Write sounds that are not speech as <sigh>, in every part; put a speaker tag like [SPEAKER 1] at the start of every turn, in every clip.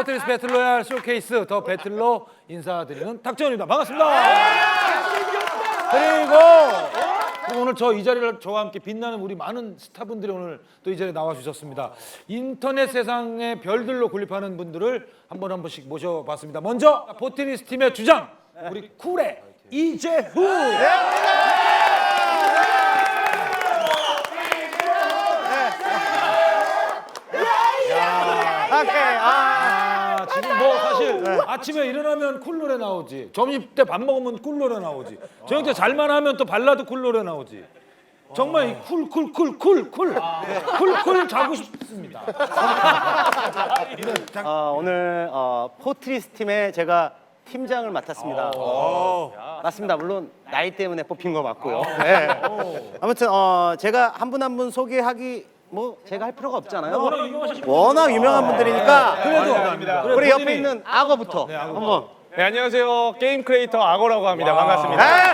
[SPEAKER 1] 포트리스 배틀로얄 쇼케이스 더 배틀로 인사드리는 탁재훈입니다. 반갑습니다. 그리고 오늘 저 이 자리를 저와 함께 빛나는 우리 많은 스타분들이 오늘 또 이 자리에 나와 주셨습니다. 인터넷 세상의 별들로 군립하는 분들을 한 번 한 번씩 모셔봤습니다. 먼저 포트리스 팀의 주장 우리 쿨의 이재후.
[SPEAKER 2] 오케이. 아.
[SPEAKER 1] 아, 지금 뭐 사실 아침에 일어나면 쿨 노래 나오지. 점심 때 밥 먹으면 쿨 노래 나오지. 저녁 때 잘만 하면 또 발라드 쿨 노래 나오지. 정말 쿨쿨쿨쿨쿨쿨쿨 자고 싶습니다.
[SPEAKER 2] 어, <laughs> 오늘 어, 포트리스 팀에 제가 팀장을 맡았습니다. 맞습니다. 물론 나이 때문에 뽑힌 거 맞고요. 네. 아무튼 어, 제가 한 분 한 분 소개하기 뭐 제가 할 필요가 없잖아요.
[SPEAKER 1] 워낙 유명하신
[SPEAKER 2] 워낙 유명한 분들이니까
[SPEAKER 1] 그래도
[SPEAKER 2] 우리 옆에 있는 악어부터 한번.
[SPEAKER 3] 네, 안녕하세요. 게임 크리에이터 악어라고 합니다. 반갑습니다.
[SPEAKER 2] 네.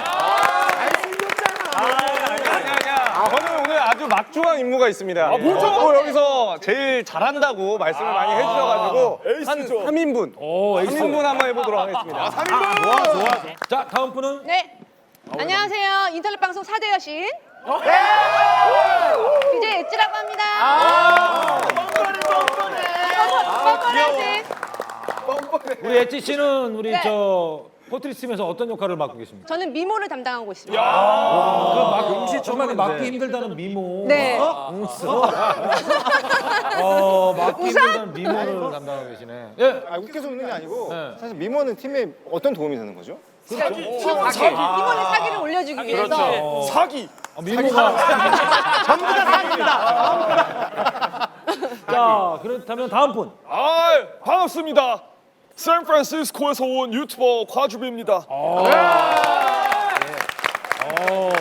[SPEAKER 3] 아, 저는 오늘 아주 막중한 임무가 있습니다. 아, 뭐죠? 어, 여기서 제일 잘한다고 말씀을 많이 해주셔가지고 한 3인분,
[SPEAKER 1] 오, 에이스.
[SPEAKER 3] 3인분 한번 해보도록 하겠습니다.
[SPEAKER 1] 자, 다음 분은
[SPEAKER 4] 네. 안녕하세요. 인터넷 방송 사대 여신. DJ 엣지라고 합니다. 뻔뻔하지.
[SPEAKER 1] 우리 엣지 씨는 우리
[SPEAKER 4] 네.
[SPEAKER 1] 저 포트리스 팀에서 어떤 역할을 맡고 계십니까?
[SPEAKER 4] 저는 미모를 담당하고 있습니다.
[SPEAKER 1] 그 막, 정말 맡기 힘들다는 미모.
[SPEAKER 4] 네.
[SPEAKER 1] 어, 맡기 <laughs>
[SPEAKER 4] 우선?
[SPEAKER 1] 힘들다는 미모를 담당하고 계시네. 예.
[SPEAKER 5] 아, 웃겨서 웃는 게 아니고
[SPEAKER 1] 네.
[SPEAKER 5] 사실 미모는 팀에 어떤 도움이 되는 거죠?
[SPEAKER 4] 이번에 사기를 올려주기 위해서
[SPEAKER 3] 사기!
[SPEAKER 1] 아, 미모가 <laughs> 전부 다 사기입니다. <laughs> 자, 그렇다면 다음 분.
[SPEAKER 3] 아, 반갑습니다. 샌프란시스코에서 온 유튜버 과주비입니다.
[SPEAKER 1] 어,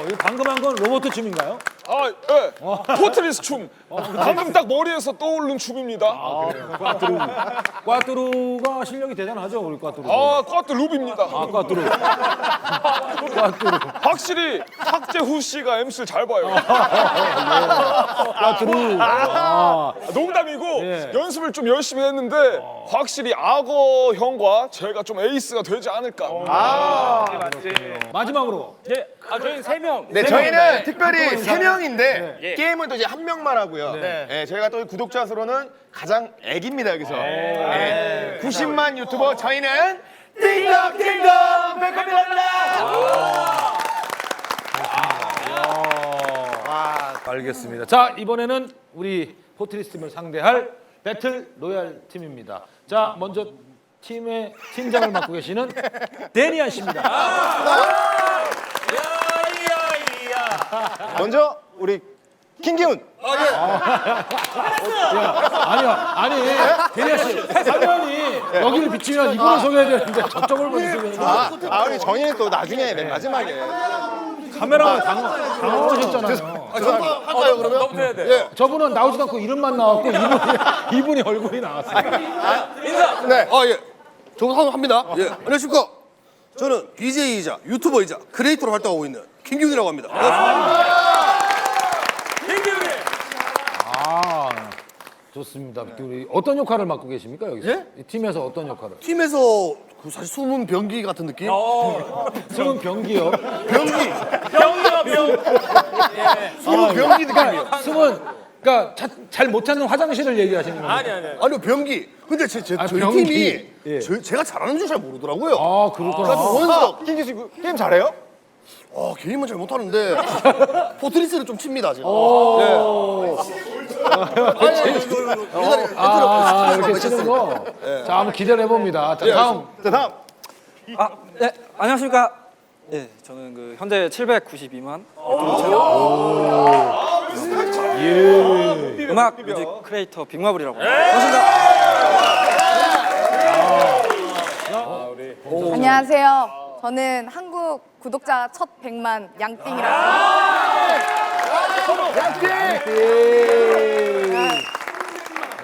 [SPEAKER 1] 이거 방금 한 건 로봇 춤인가요?
[SPEAKER 3] 아, 예. 포트리스 춤. 방금 딱 머리에서 떠오른 춤입니다.
[SPEAKER 1] 꽈뚜루가 실력이 대단하죠, 우리 꽈뚜루.
[SPEAKER 3] 아, 꽈트 룹입니다.
[SPEAKER 1] 아, 꽈뚜루. 꽈뚜루.
[SPEAKER 3] 확실히 탁재후 씨가 MC를 잘 봐요.
[SPEAKER 1] 꽈뚜루. 아,
[SPEAKER 3] 농담이고
[SPEAKER 1] 예.
[SPEAKER 3] 연습을 좀 열심히 했는데 확실히 악어 형과 제가 좀 에이스가 되지 않을까.
[SPEAKER 1] 마지막으로.
[SPEAKER 5] 네, 저희는 특별히 세 명인데 게임은 또 이제 한 명만 하고요. 네. 저희가 또 구독자 수로는 가장 애기입니다 여기서. 네. 90만 유튜버 저희는 띵동 띵동 백합이랍니다.
[SPEAKER 1] 알겠습니다. 자, 이번에는 우리 포트리스 팀을 상대할 배틀 로얄 팀입니다. 자, 먼저 팀의 팀장을 맡고 계시는 데니안 씨입니다.
[SPEAKER 5] 먼저 우리 김기훈.
[SPEAKER 1] 아니요, 아니, 데니안 씨, 화면이 여기를 비추면 이분을 소개해야 되는데 저쪽을 소개해야
[SPEAKER 5] 아, 아 우리 정희는 또 나중에 맨 마지막에.
[SPEAKER 1] 카메라가 당황, 당황하셨잖아요.
[SPEAKER 5] 할까요 그러면?
[SPEAKER 1] 저분은 나오지도 않고 이름만 나왔고 이분이, <laughs> 이분이 얼굴이 나왔어요.
[SPEAKER 5] 네.
[SPEAKER 6] 아 예. 하나 합니다. 예. 안녕하십니까. 저는 BJ이자 유튜버이자 크리에이터로 활동하고 있는 김기훈이라고 합니다.
[SPEAKER 1] 아, 좋습니다. 우리 어떤 역할을 맡고 계십니까 여기서?
[SPEAKER 6] 예?
[SPEAKER 1] 이 팀에서 어떤 역할을?
[SPEAKER 6] 팀에서 그 사실 숨은 병기 같은 느낌?
[SPEAKER 1] 지금 병기요.
[SPEAKER 6] 병기. 병이요 병. 숨은 병기 느낌이요.
[SPEAKER 1] 승은 그러니까 차- 잘못 찾는 화장실을 얘기하시는 거예요. 아니 아니.
[SPEAKER 6] 아니요 병기. 근데 제, 제
[SPEAKER 1] 아,
[SPEAKER 6] 저희
[SPEAKER 1] 병기.
[SPEAKER 6] 팀이
[SPEAKER 1] 예.
[SPEAKER 6] 저, 제가 잘하는 줄 잘 모르더라고요.
[SPEAKER 1] 아 그렇구나.
[SPEAKER 6] 원석.
[SPEAKER 5] 김기 씨 게임 잘해요?
[SPEAKER 6] 아 게임은 잘 못하는데 <laughs> 포트리스를 좀 칩니다 제가. 네.
[SPEAKER 1] 아, 아, 아, 이렇게 치는 거. 자 한번 기대를 해봅니다. 자 다음.
[SPEAKER 5] 자 다음.
[SPEAKER 7] 아, 네, 안녕하십니까. 예, 저는 그 현재 792만 예. 음악 뮤직 크리에이터 빅마블이라고 합니다. 반갑습니다.
[SPEAKER 8] 안녕하세요. 저는 한국 구독자 첫 100만 양띵이라고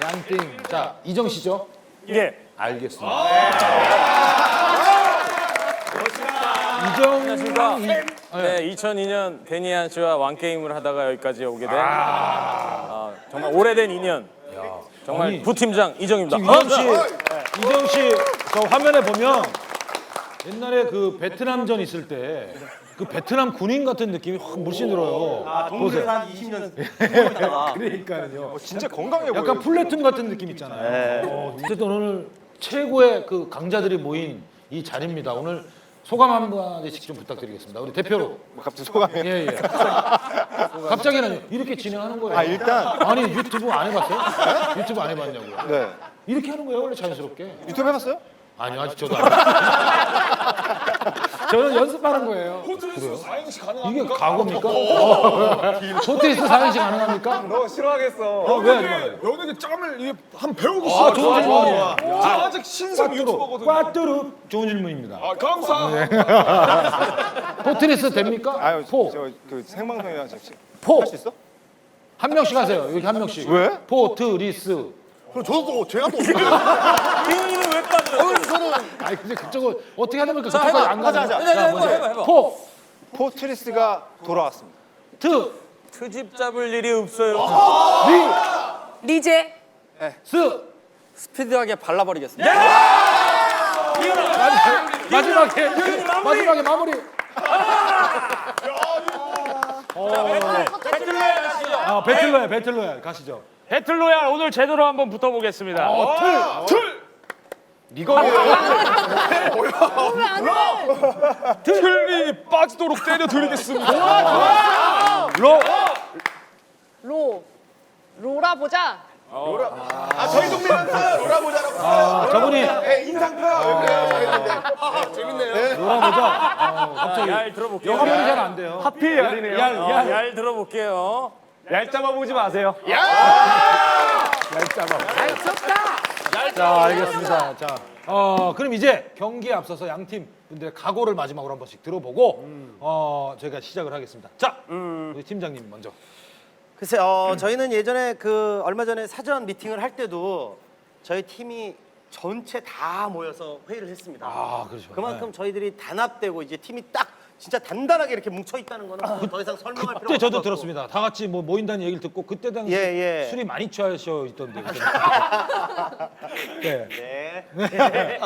[SPEAKER 1] 양띵. 자 이정 씨죠?
[SPEAKER 3] 예.
[SPEAKER 1] 알겠습니다. 이정
[SPEAKER 7] 안녕하십니까. 네, 2002년 데니안 씨와 왕 게임을 하다가 여기까지 오게 된 아, 정말 오래된 인연. 정말
[SPEAKER 1] 아니,
[SPEAKER 7] 부팀장 이정입니다.
[SPEAKER 1] 지금 이정 씨, 이정 씨, 저 화면에 보면 옛날에 그 베트남전 있을 때 그 베트남 군인 같은 느낌이 확 물씬 들어요.
[SPEAKER 2] 아. 동물에서 한 20년 <laughs>
[SPEAKER 1] 그러니까요.
[SPEAKER 3] 진짜 건강해 보여.
[SPEAKER 1] 약간 플래툰 같은 느낌 있잖아요. 어, 어쨌든 오늘 최고의 그 강자들이 모인 이 자리입니다. 오늘 소감 한 마디씩 좀 부탁드리겠습니다. 우리 대표로.
[SPEAKER 5] 갑자기 소감이.
[SPEAKER 1] 예, 예. 갑자기는 이렇게 진행하는 거예요.
[SPEAKER 5] 아, 일단
[SPEAKER 1] 아니 유튜브 안 해봤어요? 유튜브 안 해봤냐고요?
[SPEAKER 5] 네.
[SPEAKER 1] 이렇게 하는 거예요 원래 자연스럽게.
[SPEAKER 5] 유튜브 해봤어요?
[SPEAKER 1] 아니요 아직 저도 안 해봤어요. <laughs> 저는 연습하는 거예요.
[SPEAKER 3] 호텔에서 4행시 가능합니까?
[SPEAKER 1] 이게 과거입니까? 어. <laughs> 포트리스 사행시 가능합니까? <laughs>
[SPEAKER 3] 너 싫어하겠어.
[SPEAKER 1] 어, 왜 하지 말아요?
[SPEAKER 3] 연예계 짬을 이게 한 배우고
[SPEAKER 1] 아,
[SPEAKER 3] 싶어.
[SPEAKER 1] 좋은 질문이에요.
[SPEAKER 3] 저 아직 신생 유튜버거든요.
[SPEAKER 1] 꽈뚜루 좋은 질문입니다.
[SPEAKER 3] 아, 감사. <laughs>
[SPEAKER 1] 포트리스 됩니까?
[SPEAKER 5] 아유,
[SPEAKER 1] 포.
[SPEAKER 5] 저그 생방송이랑 지금
[SPEAKER 1] 포.
[SPEAKER 5] 할수 있어?
[SPEAKER 1] 한 명씩 하세요. 여기 한 명씩.
[SPEAKER 5] 왜?
[SPEAKER 1] 포트리스.
[SPEAKER 6] 그럼 저도 또 제가 또
[SPEAKER 7] 왜 빠져요?
[SPEAKER 1] 아니 근데 그쪽은 어떻게 하다 보니까
[SPEAKER 7] 자,
[SPEAKER 1] 그쪽까지
[SPEAKER 7] 해봐.
[SPEAKER 1] 안 가는
[SPEAKER 5] 하자,
[SPEAKER 1] 거야.
[SPEAKER 5] 하자.
[SPEAKER 1] 자,
[SPEAKER 7] 해봐. 해봐, 해봐.
[SPEAKER 1] 포.
[SPEAKER 5] 포트리스가 돌아왔습니다.
[SPEAKER 1] 트.
[SPEAKER 7] 트집 잡을 일이 없어요.
[SPEAKER 1] 리.
[SPEAKER 8] 리제
[SPEAKER 1] 스.
[SPEAKER 7] 스피드하게 발라버리겠습니다.
[SPEAKER 1] 마지막에 마지막에 마무리.
[SPEAKER 7] 하시죠.
[SPEAKER 1] 아 배틀로얄 배틀로얄 가시죠.
[SPEAKER 9] 배틀로얄 오늘 제대로 한번 붙어보겠습니다.
[SPEAKER 3] 틀 니 빠지도록 때려드리겠습니다.
[SPEAKER 1] 로.
[SPEAKER 4] 로. 로라 보자.
[SPEAKER 5] 아, 저희 동네한테 놀아보자라고.
[SPEAKER 1] 아 저분이
[SPEAKER 5] 예, 인상표. 재밌네요.
[SPEAKER 1] 놀아보자. 어, 갑자기
[SPEAKER 7] 얄 들어볼게요.
[SPEAKER 1] 영어이 잘안 돼요.
[SPEAKER 3] 하필 얄이네요.
[SPEAKER 1] 얄,
[SPEAKER 7] 어,
[SPEAKER 1] 얄.
[SPEAKER 7] 얄 들어볼게요.
[SPEAKER 3] 얄 잡아 보지 마세요.
[SPEAKER 1] 자 알겠습니다. 자, 어 그럼 이제 경기에 앞서서 양 팀 분들의 각오를 마지막으로 한 번씩 들어보고 어 저희가 시작을 하겠습니다. 자, 우리 팀장님 먼저.
[SPEAKER 2] 글쎄, 어, 저희는 예전에 그 얼마 전에 사전 미팅을 할 때도 저희 팀이 전체 다 모여서 회의를 했습니다.
[SPEAKER 1] 아 그렇죠.
[SPEAKER 2] 그만큼 저희들이 단합되고 이제 팀이 딱 진짜 단단하게 이렇게 뭉쳐 있다는 거는 뭐 더 이상 설명할 필요가
[SPEAKER 1] 그때
[SPEAKER 2] 없을
[SPEAKER 1] 저도. 들었습니다. 다 같이 뭐 모인다는 얘기를 듣고 그때 당시
[SPEAKER 2] 예, 예.
[SPEAKER 1] 술이 많이 취하셔 있던데. <laughs> 네.
[SPEAKER 2] 네.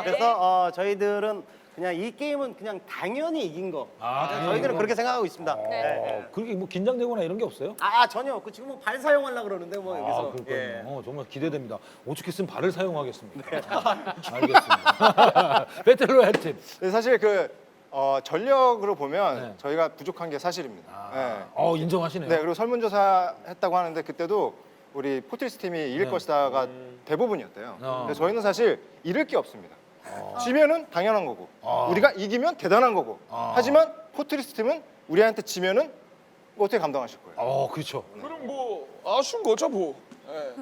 [SPEAKER 2] 그래서 어, 저희들은 그냥 이 게임은 그냥 당연히 이긴 거.
[SPEAKER 1] 아, 당연히
[SPEAKER 2] 저희들은
[SPEAKER 1] 거.
[SPEAKER 2] 그렇게 생각하고 있습니다. 네.
[SPEAKER 1] 어, 그렇게 뭐 긴장되거나 이런 게 없어요?
[SPEAKER 2] 아 전혀 없고 지금 뭐발 사용하려고 그러는데 뭐
[SPEAKER 1] 아,
[SPEAKER 2] 여기서
[SPEAKER 1] 그렇군요.
[SPEAKER 2] 예.
[SPEAKER 1] 어, 정말 기대됩니다. 오죽했으면 발을 사용하겠습니까? <laughs> 알겠습니다. 배틀로얄 팀.
[SPEAKER 10] 네, 사실 그 어, 전력으로 보면
[SPEAKER 1] 네.
[SPEAKER 10] 저희가 부족한 게 사실입니다. 네.
[SPEAKER 1] 어, 인정하시네요.
[SPEAKER 10] 네, 그리고 설문조사 했다고 하는데 그때도 우리 포트리스 팀이 이길
[SPEAKER 1] 네.
[SPEAKER 10] 것이다가 대부분이었대요.
[SPEAKER 1] 어.
[SPEAKER 10] 근데 저희는 사실 잃을 게 없습니다. 지면은 당연한 거고
[SPEAKER 1] 어.
[SPEAKER 10] 우리가 이기면 대단한 거고
[SPEAKER 1] 어.
[SPEAKER 10] 하지만 포트리스 팀은 우리한테 지면은 뭐 어떻게 감당하실 거예요?
[SPEAKER 1] 어, 그렇죠.
[SPEAKER 3] 그럼 뭐 아쉬운 거죠, 뭐. 예.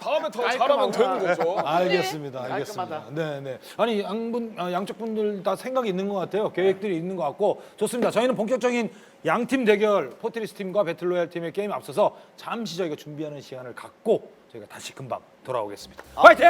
[SPEAKER 3] 다음에 더 잘하면 되는 거죠.
[SPEAKER 1] 알겠습니다. 알겠습니다. 네, 네. 아니 양분 아, 양쪽 분들 다 생각이 있는 것 같아요. 계획들이 있는 것 같고 좋습니다. 저희는 본격적인 양팀 대결 포트리스 팀과 배틀로얄 팀의 게임 앞서서 잠시 저희가 준비하는 시간을 갖고 저희가 다시 금방 돌아오겠습니다. 화이팅!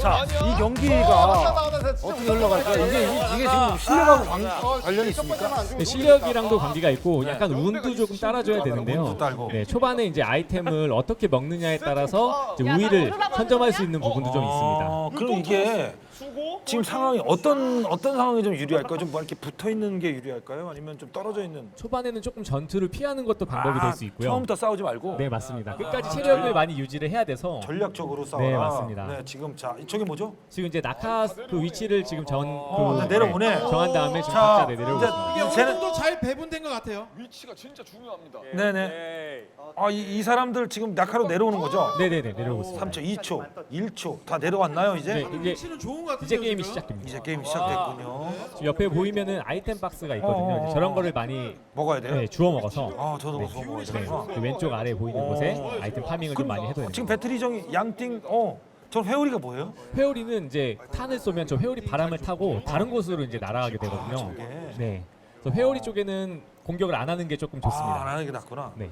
[SPEAKER 1] 자, 이 경기가 어떻게 흘러갈까요? 이게 이게 지금 실력하고 관, 관련이 있습니까?
[SPEAKER 11] 네, 실력이랑도 관계가 있고 약간 운도 조금 따라줘야 되는데요.
[SPEAKER 1] 운도.
[SPEAKER 11] 네, 초반에 이제 아이템을 어떻게 먹느냐에 따라서 이제 우위를 선점할 수 있는 부분도 좀 있습니다.
[SPEAKER 1] 어, 그럼 이게 지금 상황이 어떤 어떤 상황이 좀 유리할까요? 좀뭐 이렇게 붙어 있는 게 유리할까요? 아니면 좀 떨어져 있는?
[SPEAKER 11] 초반에는 조금 전투를 피하는 것도 방법이 될 수 있고요.
[SPEAKER 1] 아, 처음부터 싸우지 말고
[SPEAKER 11] 네, 맞습니다. 끝까지 체력을 많이 유지를 해야 돼서
[SPEAKER 1] 전략적으로 싸워라.
[SPEAKER 11] 네, 맞습니다.
[SPEAKER 1] 네, 지금 자 이쪽이 뭐죠?
[SPEAKER 11] 지금 이제 낙하 그 위치를 지금 전
[SPEAKER 1] 어,
[SPEAKER 11] 그,
[SPEAKER 1] 네, 내려오네.
[SPEAKER 11] 정한 다음에 지금
[SPEAKER 1] 자,
[SPEAKER 11] 각자 네, 내려오고 있습니다.
[SPEAKER 1] 이제 쟤는
[SPEAKER 6] 잘 배분된 것 같아요.
[SPEAKER 3] 위치가 진짜 중요합니다.
[SPEAKER 1] 네네. 아, 이, 이 사람들 지금 낙하로 내려오는 거죠?
[SPEAKER 11] 네, 네, 네, 내려오고 있습니다.
[SPEAKER 1] 3초, 2초, 1초 다 내려왔나요 이제?
[SPEAKER 11] 네, 이제
[SPEAKER 6] 위치는 좋은 것 같은데.
[SPEAKER 11] 이제 게임이 시작됩니다.
[SPEAKER 1] 이제 게임 시작됐군요.
[SPEAKER 11] 지금 옆에 보이면은 아이템 박스가 있거든요.
[SPEAKER 1] 어,
[SPEAKER 11] 이제 저런 거를 많이
[SPEAKER 1] 먹어야 돼요?
[SPEAKER 11] 네, 주워 먹어서
[SPEAKER 1] 아, 저도
[SPEAKER 11] 네.
[SPEAKER 1] 그거 먹어야
[SPEAKER 11] 네,
[SPEAKER 1] 되구나.
[SPEAKER 11] 그 왼쪽 아래 보이는 곳에 아이템 파밍을 좀 많이 해둬야 돼요.
[SPEAKER 1] 지금 배터리 정이 양띵 어, 저 회오리가 뭐예요?
[SPEAKER 11] 회오리는 이제 탄을 쏘면 저 회오리 바람을 타고 다른 곳으로 이제 날아가게 되거든요.
[SPEAKER 1] 저게.
[SPEAKER 11] 네. 그래서 회오리 쪽에는 공격을 안 하는 게 조금
[SPEAKER 1] 아, 안
[SPEAKER 11] 좋습니다.
[SPEAKER 1] 하는 게 낫구나.
[SPEAKER 11] 네.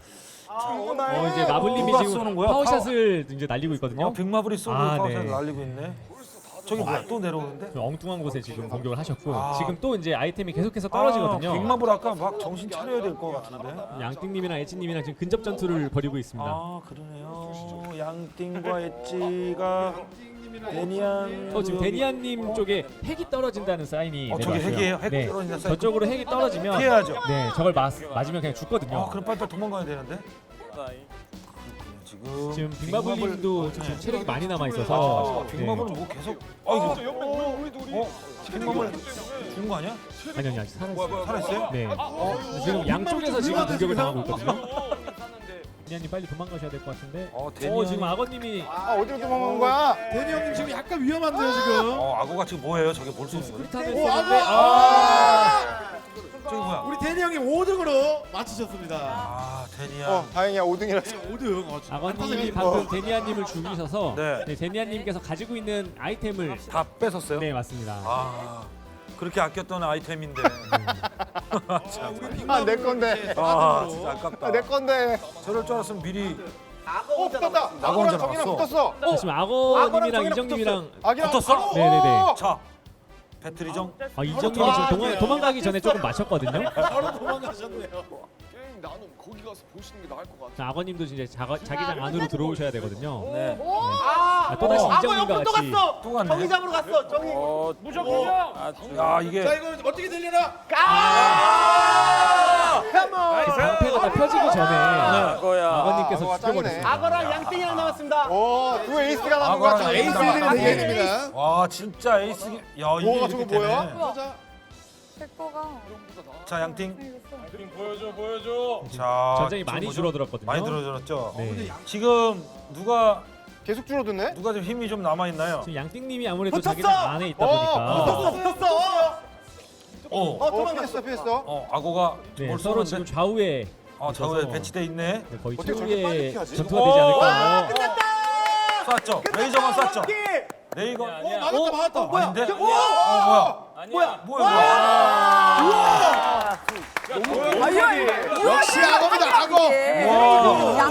[SPEAKER 11] 어 이제 마블님이
[SPEAKER 1] 누가
[SPEAKER 11] 지금
[SPEAKER 1] 쏘는 거야?
[SPEAKER 11] 파워샷을 이제 날리고 있거든요.
[SPEAKER 1] 어, 빅마블이 쏘고
[SPEAKER 11] 아,
[SPEAKER 1] 파워샷
[SPEAKER 11] 네.
[SPEAKER 1] 날리고 있네. 저기 뭐야? 또 내려오는데?
[SPEAKER 11] 좀 엉뚱한 곳에 지금 공격을 하셨고
[SPEAKER 1] 아.
[SPEAKER 11] 지금 또 이제 아이템이 계속해서 떨어지거든요.
[SPEAKER 1] 아, 빅마블 아까 막 정신 차려야 될 것 같은데.
[SPEAKER 11] 양띵님이랑 엣지님이랑 지금 근접 전투를 벌이고 있습니다.
[SPEAKER 1] 아 그러네요. 양띵과 엣지가 데니안.
[SPEAKER 11] 어 지금 데니안님 쪽에 핵이 떨어진다는 사인이
[SPEAKER 1] 어, 저기
[SPEAKER 11] 내려왔어요.
[SPEAKER 1] 핵이에요? 핵
[SPEAKER 11] 네.
[SPEAKER 1] 떨어진다는 사인?
[SPEAKER 11] 저쪽으로 핵이 떨어지면
[SPEAKER 1] 피해야죠.
[SPEAKER 11] 네, 저걸 맞, 맞으면 그냥 죽거든요.
[SPEAKER 1] 아 그럼 빨리빨리 도망가야 되는데. 지금
[SPEAKER 11] 지금 빅마블님도
[SPEAKER 1] 빅마블-
[SPEAKER 11] 지금 체력이 많이 남아 있어서
[SPEAKER 1] 아, 빅마블은 뭐 계속. 아 이거. 어? 빅마블 죽은 거 아니야?
[SPEAKER 11] 아니 아니 아직 살아 있어요.
[SPEAKER 1] 살아있어요?
[SPEAKER 11] 네. 지금 양쪽에서 지금 공격을 당하고 있거든요. 데니안님 빨리 도망가셔야 될 것 같은데.
[SPEAKER 1] 어,
[SPEAKER 11] 어
[SPEAKER 1] 데니안이-
[SPEAKER 11] 지금 악어님이
[SPEAKER 10] 아 어디로 도망간 거야?
[SPEAKER 6] 대니 형님 지금 약간 위험한데요 지금.
[SPEAKER 1] 어 악어가 지금 뭐예요? 저게 볼 수 있는 거?
[SPEAKER 11] 스탄을
[SPEAKER 6] 오,
[SPEAKER 11] 쓰는데
[SPEAKER 6] 악어!
[SPEAKER 11] 아
[SPEAKER 1] 저기 뭐야?
[SPEAKER 6] 우리 대니 형님 5등으로 맞히셨습니다.
[SPEAKER 1] 아 데니안.
[SPEAKER 10] 어 다행이야 5등이라서.
[SPEAKER 6] 5등. 어,
[SPEAKER 11] 악어님이 방금 데니안님을 죽이셔서
[SPEAKER 1] 네.
[SPEAKER 11] 네, 데니안님께서 가지고 있는 아이템을
[SPEAKER 1] 다 뺏었어요?
[SPEAKER 11] 네 맞습니다.
[SPEAKER 1] 아 그렇게 아꼈던 아이템인데. <laughs>
[SPEAKER 10] 아 내 건데.
[SPEAKER 1] 아 진짜 아깝다.
[SPEAKER 10] 아, 내 건데.
[SPEAKER 1] 저럴 줄 알았으면 미리
[SPEAKER 10] 어 붙었다.
[SPEAKER 1] 악어
[SPEAKER 10] 악어랑
[SPEAKER 1] 혼자
[SPEAKER 10] 정이랑
[SPEAKER 1] 나왔어.
[SPEAKER 10] 붙었어.
[SPEAKER 11] 지금 악어님이랑 이정님이랑
[SPEAKER 10] 아기랑
[SPEAKER 1] 붙었어?
[SPEAKER 11] 네네네.
[SPEAKER 1] 자 배틀이정.
[SPEAKER 11] 아, 이정님이 지금 도망, 도망가기 전에 조금 마셨거든요.
[SPEAKER 6] 바로 도망가셨네요.
[SPEAKER 5] 게임 나는 거기 가서 보시는 게 나을 것 같아.
[SPEAKER 11] 자, 악어님도 이제 자가, 자기장 안으로 들어오셔야 되거든요.
[SPEAKER 1] 네.
[SPEAKER 11] 아, 또 다시 이정님과 같이
[SPEAKER 1] 또 갔네.
[SPEAKER 2] 잡으러 갔어. 정이.
[SPEAKER 9] 무조건요.
[SPEAKER 1] 야 이게
[SPEAKER 6] 자 이거 어떻게 들리나?
[SPEAKER 11] 그 방패가 다 펴지기 전에
[SPEAKER 10] 악어가
[SPEAKER 11] 죽여버렸어요.
[SPEAKER 2] 악어랑 양띵이랑 남았습니다.
[SPEAKER 10] 오 두 에이스가 남은
[SPEAKER 1] 악어랑
[SPEAKER 10] 거야.
[SPEAKER 1] 에이스
[SPEAKER 10] 에이스들이
[SPEAKER 6] 에이스.
[SPEAKER 10] 대결입니다.
[SPEAKER 1] 와 진짜 에이스. 야 이게
[SPEAKER 10] 뭐가
[SPEAKER 1] 이렇게
[SPEAKER 10] 저거
[SPEAKER 1] 되네.
[SPEAKER 10] 뭐야?
[SPEAKER 8] 제 거가
[SPEAKER 1] 자 양띵.
[SPEAKER 9] 보여줘 보여줘.
[SPEAKER 1] 자
[SPEAKER 11] 전쟁이
[SPEAKER 1] 지금
[SPEAKER 11] 많이
[SPEAKER 1] 뭐죠?
[SPEAKER 11] 줄어들었거든요.
[SPEAKER 1] 많이 줄어들었죠.
[SPEAKER 11] 네.
[SPEAKER 1] 지금 누가
[SPEAKER 10] 계속 줄어드네.
[SPEAKER 1] 누가 좀 힘이 좀 남아 있나요?
[SPEAKER 11] 지금 양띵님이 아무래도
[SPEAKER 2] 붙었어!
[SPEAKER 11] 자기장 안에 있다
[SPEAKER 10] 어,
[SPEAKER 11] 보니까
[SPEAKER 2] 붙었어.
[SPEAKER 1] 어.
[SPEAKER 10] 어 피했어 피했어.
[SPEAKER 1] 어 악어가
[SPEAKER 11] 네,
[SPEAKER 1] 뭘
[SPEAKER 11] 서로
[SPEAKER 1] 쏘는데?
[SPEAKER 11] 지금 좌우에
[SPEAKER 1] 어 좌우에 배치돼 있네.
[SPEAKER 11] 네, 거의
[SPEAKER 10] 어떻게 저렇게 빨리
[SPEAKER 11] 최후의
[SPEAKER 10] 피하지?
[SPEAKER 11] 전투가 되지 않을까. 어,
[SPEAKER 1] 쐈죠. 레이저건 쐈죠. 레이건.
[SPEAKER 6] 어 맞았다 맞았다.
[SPEAKER 1] 어, 아닌데? 어 뭐야?
[SPEAKER 9] 아니야.
[SPEAKER 1] 뭐야? 뭐야?
[SPEAKER 10] 역시 악어입니다 악어.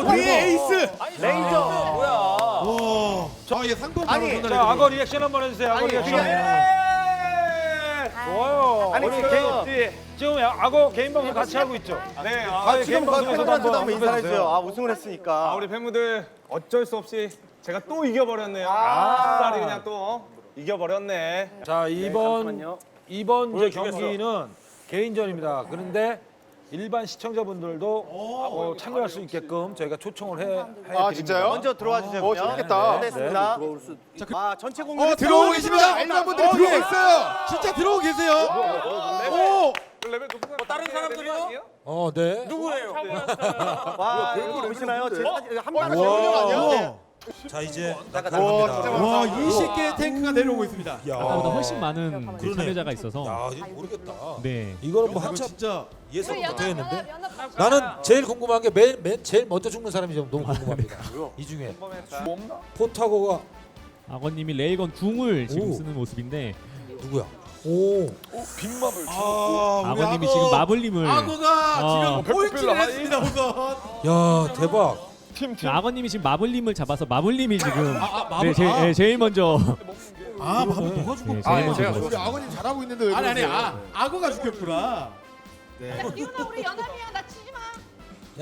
[SPEAKER 6] 우리의 에이스.
[SPEAKER 2] 레이저.
[SPEAKER 6] 자 이게 상품 바로
[SPEAKER 2] 아니,
[SPEAKER 6] 전달해
[SPEAKER 1] 자 악어 리액션 한번 해주세요. 악어 리액션. 좋아요.
[SPEAKER 2] 아니,
[SPEAKER 1] 우리
[SPEAKER 2] 지금-
[SPEAKER 1] 개인 지금 악어 개인 방송 같이 하고 있죠.
[SPEAKER 3] 네, 아,
[SPEAKER 1] 아,
[SPEAKER 2] 지금
[SPEAKER 1] 개인 방송에서도
[SPEAKER 2] 팬분들한테도 한번
[SPEAKER 1] 한번
[SPEAKER 2] 인사해줘요. 아 우승을 했으니까.
[SPEAKER 3] 아, 우리 팬분들 어쩔 수 없이 제가 또 이겨버렸네요. 아, 쌀이 그냥 또 어? 이겨버렸네.
[SPEAKER 1] 자 이번
[SPEAKER 2] 잠깐만요.
[SPEAKER 1] 이번 이제
[SPEAKER 3] 보여주겠어.
[SPEAKER 1] 경기는 개인전입니다. 그런데 일반 시청자분들도 어, 참여할 수 있게끔 저희가 초청을 해. 해드립니다.
[SPEAKER 10] 아 진짜요?
[SPEAKER 2] 먼저 들어와 주세요.
[SPEAKER 10] 어
[SPEAKER 2] 그러면.
[SPEAKER 10] 재밌겠다.
[SPEAKER 2] 네, 됐습니다. 아 전체 공격.
[SPEAKER 6] 어 들어오고 계십니다. 일반 분들이 들어오고 있어요. 진짜 들어오고 계세요. 오.
[SPEAKER 3] 레벨 높은 사람
[SPEAKER 9] 다른 사람들이요?
[SPEAKER 1] 어 네.
[SPEAKER 9] 누구예요?
[SPEAKER 2] 와 이거 보시나요? 제 사진 한
[SPEAKER 10] 와,
[SPEAKER 2] 방.
[SPEAKER 10] 와.
[SPEAKER 1] 자 이제
[SPEAKER 10] 와,
[SPEAKER 1] 나갑니다.
[SPEAKER 10] 진짜
[SPEAKER 6] 와 20개의 탱크가 내려오고 있습니다.
[SPEAKER 11] 아까보다 훨씬 많은 그
[SPEAKER 1] 그러네.
[SPEAKER 11] 참여자가 있어서
[SPEAKER 1] 야 이거 모르겠다.
[SPEAKER 11] 네.
[SPEAKER 1] 이거는 뭐 한참
[SPEAKER 6] 진짜
[SPEAKER 1] 예상.
[SPEAKER 4] 연합
[SPEAKER 1] 나는 제일 궁금한 게 맨 맨 제일 먼저 죽는 사람이 좀 너무 궁금합니다. 이 중에 포타고가
[SPEAKER 11] 악어님이 레이건 궁을 지금
[SPEAKER 1] 오.
[SPEAKER 11] 쓰는 모습인데
[SPEAKER 1] 누구야? 오.
[SPEAKER 6] 아 우리
[SPEAKER 11] 악어님이
[SPEAKER 6] 악어-
[SPEAKER 11] 지금 마블님을
[SPEAKER 6] 악어가
[SPEAKER 11] 어.
[SPEAKER 6] 지금 포인트를 했습니다 우선.
[SPEAKER 1] 야 대박.
[SPEAKER 11] 악어님이 지금 마블님을 잡아서 마블님이 지금
[SPEAKER 6] 아, 마블-
[SPEAKER 11] 네, 제일,
[SPEAKER 6] 아.
[SPEAKER 11] 네, 제일 먼저
[SPEAKER 6] 아 마블 누가 죽었?
[SPEAKER 11] 네, 제일 먼저
[SPEAKER 10] 제가
[SPEAKER 11] 죽었어요.
[SPEAKER 10] 우리 악어님 잘하고 있는데 왜
[SPEAKER 6] 아니 아니
[SPEAKER 10] 그러세요?
[SPEAKER 6] 아 악어가 죽였구나.
[SPEAKER 4] 리우나 우리 연합이야. 나 치지 마.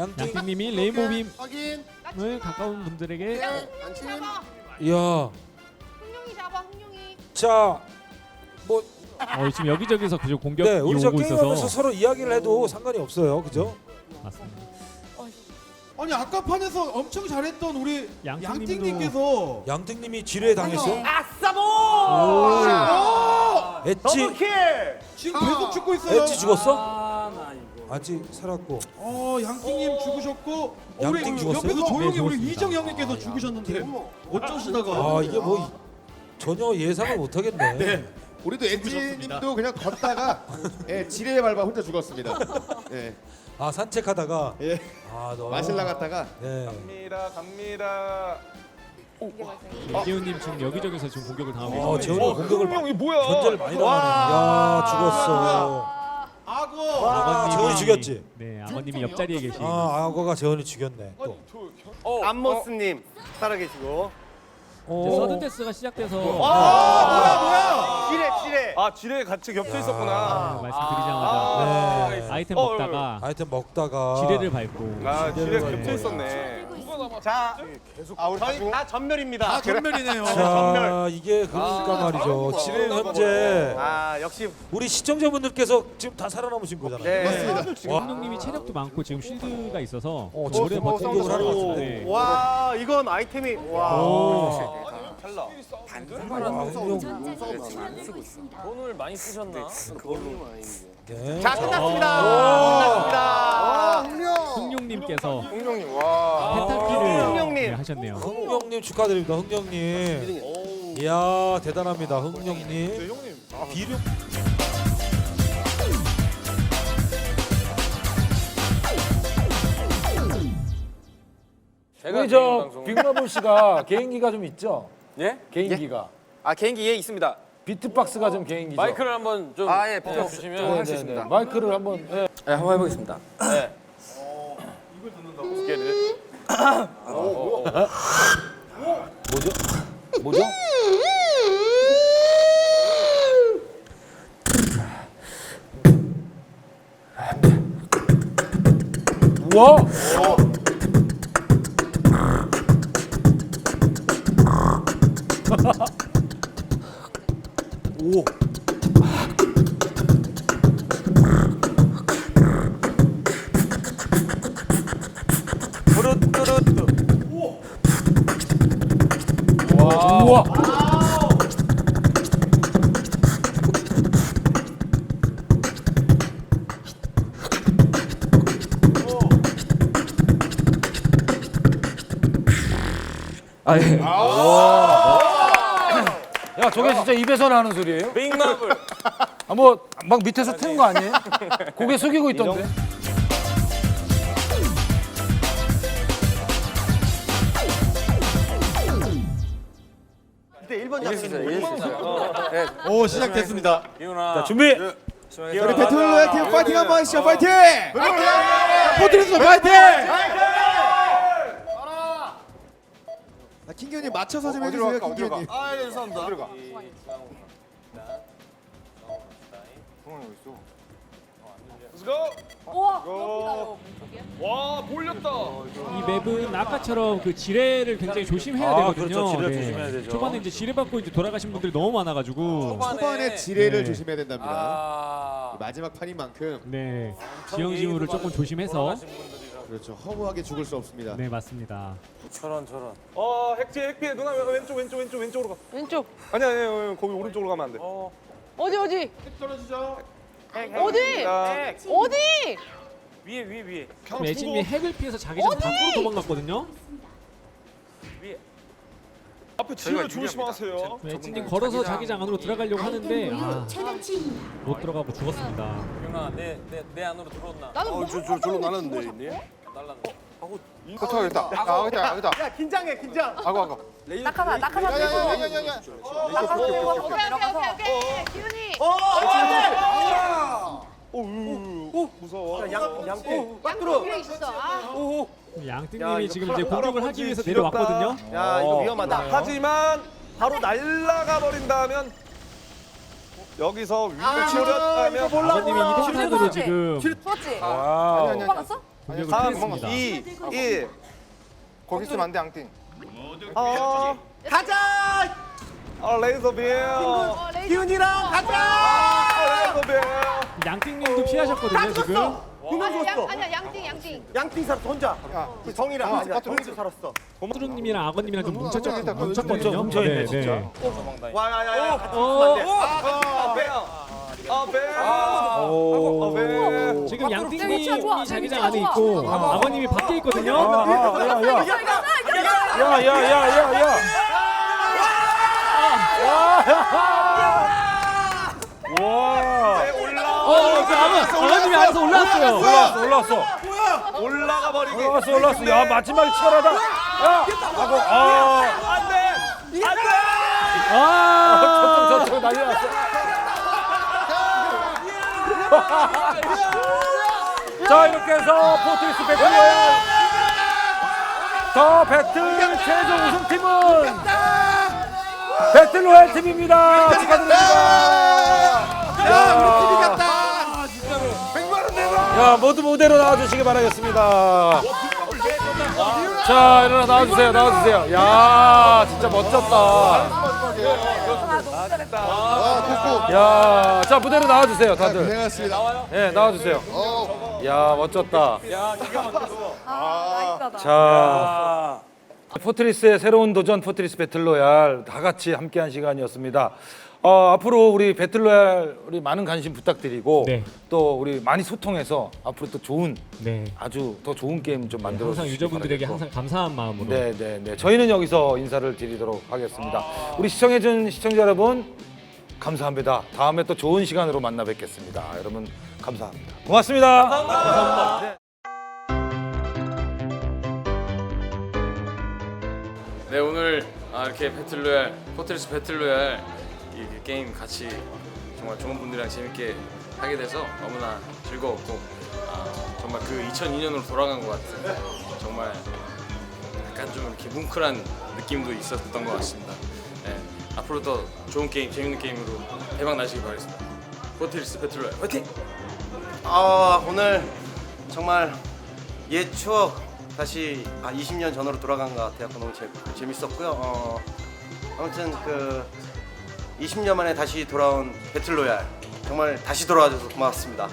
[SPEAKER 1] 양띵.
[SPEAKER 11] 양띵님이 레인보우 빔을
[SPEAKER 10] 확인.
[SPEAKER 4] 나 치지 마.
[SPEAKER 11] 가까운 분들에게
[SPEAKER 4] 야, 흥룡이 잡아.
[SPEAKER 1] 야.
[SPEAKER 4] 흥룡이 잡아. 흥룡이.
[SPEAKER 1] 자. 뭐
[SPEAKER 11] 어, 지금 여기저기서 그저 공격이
[SPEAKER 1] 네, 우리 저
[SPEAKER 11] 오고
[SPEAKER 1] 게임하면서
[SPEAKER 11] 있어서
[SPEAKER 1] 서로 이야기를 해도 상관이 없어요. 그죠?
[SPEAKER 11] 맞습니다.
[SPEAKER 6] 아니 아까 판에서 엄청 잘했던 우리
[SPEAKER 11] 양띵님도-
[SPEAKER 6] 양띵님께서
[SPEAKER 1] 양띵님이 지뢰 당했어.
[SPEAKER 2] 아싸보.
[SPEAKER 1] 엣지
[SPEAKER 2] 더블킬.
[SPEAKER 6] 지금 계속 죽고 있어요.
[SPEAKER 1] 엣지 죽었어? 아직 살았고.
[SPEAKER 6] 어 양띵님 죽으셨고 어, 우리
[SPEAKER 1] 양띵 죽었어요?
[SPEAKER 6] 옆에서 조용히
[SPEAKER 11] 네,
[SPEAKER 6] 우리
[SPEAKER 11] 죽었습니다.
[SPEAKER 6] 이정 형님께서 죽으셨는데 어쩌시다가
[SPEAKER 1] 아 이게 뭐 이- 전혀 예상을 못 하겠네.
[SPEAKER 6] 네.
[SPEAKER 10] 우리도 엣지님도 그냥 걷다가 <laughs> 예, 지뢰에 밟아 혼자 죽었습니다. 예,
[SPEAKER 1] 아 산책하다가
[SPEAKER 10] 예.
[SPEAKER 1] 아 너무
[SPEAKER 10] 마실 나갔다가
[SPEAKER 1] 네.
[SPEAKER 3] 갑니다, 갑니다.
[SPEAKER 11] 이재훈님 지금 여기저기서 지금 공격을 당하고
[SPEAKER 1] 어
[SPEAKER 11] 있어요.
[SPEAKER 1] 재훈이 공격을 막
[SPEAKER 3] 형이 뭐야?
[SPEAKER 1] 견제를 많이 당하네. 야 죽었어.
[SPEAKER 6] 악어
[SPEAKER 11] 아버님이
[SPEAKER 1] 재원이 죽였지?
[SPEAKER 11] 네, 아버님이 옆자리에 계신.
[SPEAKER 1] 아 악어가 재원이 죽였네. 또.
[SPEAKER 2] 안모스님 살아계시고.
[SPEAKER 11] 이제 서든 데스가 시작돼서
[SPEAKER 2] 지뢰 지뢰.
[SPEAKER 3] 아 지뢰 같이 겹쳐 있었구나.
[SPEAKER 11] 아, 말씀드리자마자
[SPEAKER 1] 네.
[SPEAKER 11] 아이템
[SPEAKER 3] 어,
[SPEAKER 11] 먹다가
[SPEAKER 1] 하여튼 먹다가
[SPEAKER 11] 지뢰를 밟고
[SPEAKER 3] 아 지뢰 겹쳐 있었네.
[SPEAKER 2] 자, 저희 다 전멸입니다.
[SPEAKER 6] 전멸이네요. <laughs>
[SPEAKER 1] 자 이게 그러니까 말이죠. 지금 현재
[SPEAKER 2] 아 역시
[SPEAKER 1] 우리 시청자분들께서 지금 다 살아남으신 거잖아요.
[SPEAKER 2] 네.
[SPEAKER 11] 지금 형님이 체력도 많고 지금 쉴드가 있어서
[SPEAKER 1] 어,
[SPEAKER 11] 오래
[SPEAKER 1] 지금
[SPEAKER 11] 버티고
[SPEAKER 1] 하는 것 같은데.
[SPEAKER 11] 네.
[SPEAKER 2] 와 이건 아이템이 와.
[SPEAKER 11] 오.
[SPEAKER 3] 돈을 많이 쓰셨나?
[SPEAKER 1] 네.
[SPEAKER 2] 자 끝났습니다. 끝났습니다.
[SPEAKER 11] 흥룡님께서
[SPEAKER 3] 홍룡님 와.
[SPEAKER 11] 펜타키를
[SPEAKER 2] 흥룡님.
[SPEAKER 11] 네, 하셨네요.
[SPEAKER 1] 흥룡님 축하드립니다. 흥룡님. 이야 대단합니다. 흥룡님.
[SPEAKER 3] 형님.
[SPEAKER 1] 비룡. 우리 저 빅마블 씨가 <laughs> 개인기가 좀 있죠?
[SPEAKER 7] 예?
[SPEAKER 1] 개인기가.
[SPEAKER 7] 아 개인기 예 있습니다.
[SPEAKER 1] 비트박스가 좀 개인기죠.
[SPEAKER 7] 마이크를 한번 좀
[SPEAKER 3] 아, 예,
[SPEAKER 1] 네,
[SPEAKER 7] 할수
[SPEAKER 1] 네,
[SPEAKER 7] 있습니다.
[SPEAKER 1] 네. 마이크를 한번. 예.
[SPEAKER 7] 네, 한번 해보겠습니다.
[SPEAKER 1] 뭐죠? 뭐죠? 우와! 오. 우와.
[SPEAKER 7] 아 예.
[SPEAKER 1] 야, 저게 진짜 입에서 나는 소리예요?
[SPEAKER 3] 빅마블.
[SPEAKER 1] 아, 뭐 막 밑에서 트는 거 아니에요? 고개 숙이고 있던데.
[SPEAKER 2] 1번 잡혔어요.
[SPEAKER 6] 오 시작됐습니다.
[SPEAKER 3] 기훈아.
[SPEAKER 1] 준비.
[SPEAKER 10] 우리 배틀로얄 팀 파이팅 한번 하시죠. 파이팅!
[SPEAKER 1] 포트리스 파이팅!
[SPEAKER 10] 아, 킹기훈님 맞춰서 좀 해주세요. 킹기훈님.
[SPEAKER 2] 아, 예, 죄송합니다.
[SPEAKER 3] Let's go.
[SPEAKER 4] 우와.
[SPEAKER 3] 와 몰렸다.
[SPEAKER 11] 이 맵은 아까처럼 그 지뢰를 굉장히 조심해야
[SPEAKER 1] 아,
[SPEAKER 11] 되거든요.
[SPEAKER 1] 그렇죠. 지뢰 조심해야 되죠.
[SPEAKER 11] 초반에 이제 지뢰 받고 이제 돌아가신 분들이 너무 많아가지고.
[SPEAKER 10] 초반에 지뢰를
[SPEAKER 11] 네.
[SPEAKER 10] 조심해야 된답니다.
[SPEAKER 3] 아.
[SPEAKER 10] 마지막 판인 만큼
[SPEAKER 11] 네. 지형지물을 조금 조심해서.
[SPEAKER 10] 그렇죠. 허무하게 죽을 수 없습니다.
[SPEAKER 11] 네 맞습니다.
[SPEAKER 3] 저런 저런. 어 핵피해 핵피해 누나 왼쪽 왼쪽 왼쪽 왼쪽으로 가.
[SPEAKER 4] 왼쪽.
[SPEAKER 3] 아니 아니 아니, 거기 오른쪽으로 가면 안 돼.
[SPEAKER 4] 어디 어디? 어 디? 어디?
[SPEAKER 3] 위에 위에 위에.
[SPEAKER 11] 지금 애진이 핵을 피해서 자기장 밖으로 도망갔거든요.
[SPEAKER 3] 앞에 지뢰 조심하세요.
[SPEAKER 11] 애진이 걸어서 자기장 안으로 들어가려고 하는데 아, 못 들어가고 죽었습니다.
[SPEAKER 3] 기훈아 내내 안으로 들어온나.
[SPEAKER 4] 나는 뭐
[SPEAKER 6] 저, 저, 절로 나눴는데
[SPEAKER 5] 도착하겠다. 아, 여기다, 여기다.
[SPEAKER 2] 야 긴장해 긴장.
[SPEAKER 5] 아고, 아고.
[SPEAKER 8] 낙하산 낙하산 들고
[SPEAKER 10] 야야야야 야.
[SPEAKER 8] 낙하산 들고 거기
[SPEAKER 4] 오케이 오케이
[SPEAKER 8] 내려가서
[SPEAKER 4] 오케이 오케이. 기훈이.
[SPEAKER 3] 오 무서워.
[SPEAKER 2] 양 양띵.
[SPEAKER 4] 양쪽에 있어. 아.
[SPEAKER 11] 양띵님이 지금 이제 공격을 하기 위해서 내려왔거든요.
[SPEAKER 2] 야 이거 위험하다.
[SPEAKER 3] 하지만 바로 날라가 버린다면 여기서 위로 치렸다면
[SPEAKER 11] 아버님이 이동탄으로 지금
[SPEAKER 8] 죽었지?
[SPEAKER 1] 와우.
[SPEAKER 8] 도망갔어?
[SPEAKER 11] 공격을
[SPEAKER 3] 3,
[SPEAKER 11] 피했습니다.
[SPEAKER 3] 2, 1
[SPEAKER 5] 거기 있으면 안 돼, 앙띵.
[SPEAKER 3] 어,
[SPEAKER 2] 가자.
[SPEAKER 3] 어 레이저 빔
[SPEAKER 4] 어, 레이저.
[SPEAKER 2] 기훈이랑 가자.
[SPEAKER 3] 아, 레이저 빔
[SPEAKER 11] 양띵님도 피하셨거든요 지금.
[SPEAKER 2] 두명
[SPEAKER 4] 아니야
[SPEAKER 2] 죽었어.
[SPEAKER 4] 양 아니야 양띵 양띵.
[SPEAKER 2] 양띵 살았어 혼자. 그 정이랑 아니야 정이도 살았어.
[SPEAKER 11] 호주님이랑 아버님이랑 좀 뭉쳤, 뭉쳤거든요.
[SPEAKER 1] 뭉쳐있네,
[SPEAKER 11] 네,
[SPEAKER 1] 진짜.
[SPEAKER 11] 네.
[SPEAKER 2] 와야야야.
[SPEAKER 11] 어,
[SPEAKER 2] 있으면 안 돼.
[SPEAKER 3] 아, 뱀! 아,
[SPEAKER 1] 오.
[SPEAKER 3] 뱀!
[SPEAKER 11] 지금 양띵님이
[SPEAKER 8] 좋아.
[SPEAKER 11] 자기장 안에. 있고 아버님이 밖에 있거든요.
[SPEAKER 1] 야야야야야야. 와.
[SPEAKER 11] 어, 그 아버, 아버님이 안에서 올라왔어요.
[SPEAKER 1] 올라왔어 올라왔어
[SPEAKER 3] 올라가 버리기.
[SPEAKER 1] 올라왔어 올라왔어. 야 마지막에 치열하다. 야. 하고 아.
[SPEAKER 3] 안 돼! 안 돼!
[SPEAKER 11] 아,
[SPEAKER 1] 저쪽 저쪽 난리 났어. 자 이렇게 해서 포트리스 배틀로얄 더 배틀 최종 우승팀은 배틀로얄 팀입니다. 축하드립니다.
[SPEAKER 10] 야 우리 팀이 갔다.
[SPEAKER 1] 야 모두 무대로 나와주시기 바라겠습니다. 자 일어나 나와주세요 나와주세요. 야 진짜 멋졌다. 야 자 무대로 나와주세요 다들.
[SPEAKER 10] 고생하셨습니다.
[SPEAKER 1] 예 나와주세요. 야 멋졌다.
[SPEAKER 8] 아, 나이스하다.
[SPEAKER 1] 자 포트리스의 새로운 도전 포트리스 배틀로얄 다 같이 함께한 시간이었습니다. 어, 앞으로 우리 배틀로얄 우리 많은 관심 부탁드리고
[SPEAKER 11] 네.
[SPEAKER 1] 또 우리 많이 소통해서 앞으로 또 좋은
[SPEAKER 11] 네.
[SPEAKER 1] 아주 더 좋은 게임 좀 만들어
[SPEAKER 11] 항상
[SPEAKER 1] 주시기
[SPEAKER 11] 유저분들에게
[SPEAKER 1] 바라겠고.
[SPEAKER 11] 항상 감사한 마음으로
[SPEAKER 1] 네, 네, 네. 저희는 여기서 인사를 드리도록 하겠습니다. 우리 시청해준 시청자 여러분 감사합니다. 다음에 또 좋은 시간으로 만나 뵙겠습니다. 여러분 감사합니다. 고맙습니다. 감사합니다. 네.
[SPEAKER 12] 네 오늘 아, 이렇게 배틀로얄 포트리스 배틀로얄 이 게임 같이 정말 좋은 분들이랑 재밌게 하게 돼서 너무나 즐거웠고 아, 정말 그 2002년으로 돌아간 것 같은 정말 약간 좀 이렇게 뭉클한 느낌도 있었던 것 같습니다. 네, 앞으로 더 좋은 게임, 재밌는 게임으로 대박 나시기 바라겠습니다. 포트리스 배틀로얄 화이팅!
[SPEAKER 2] 아 오늘 정말 옛 추억 다시 아, 20년 전으로 돌아간 것 같아요. 너무 재, 재밌었고요. 어, 아무튼 그 20년 만에 다시 돌아온 배틀로얄 정말 다시 돌아와줘서 고맙습니다.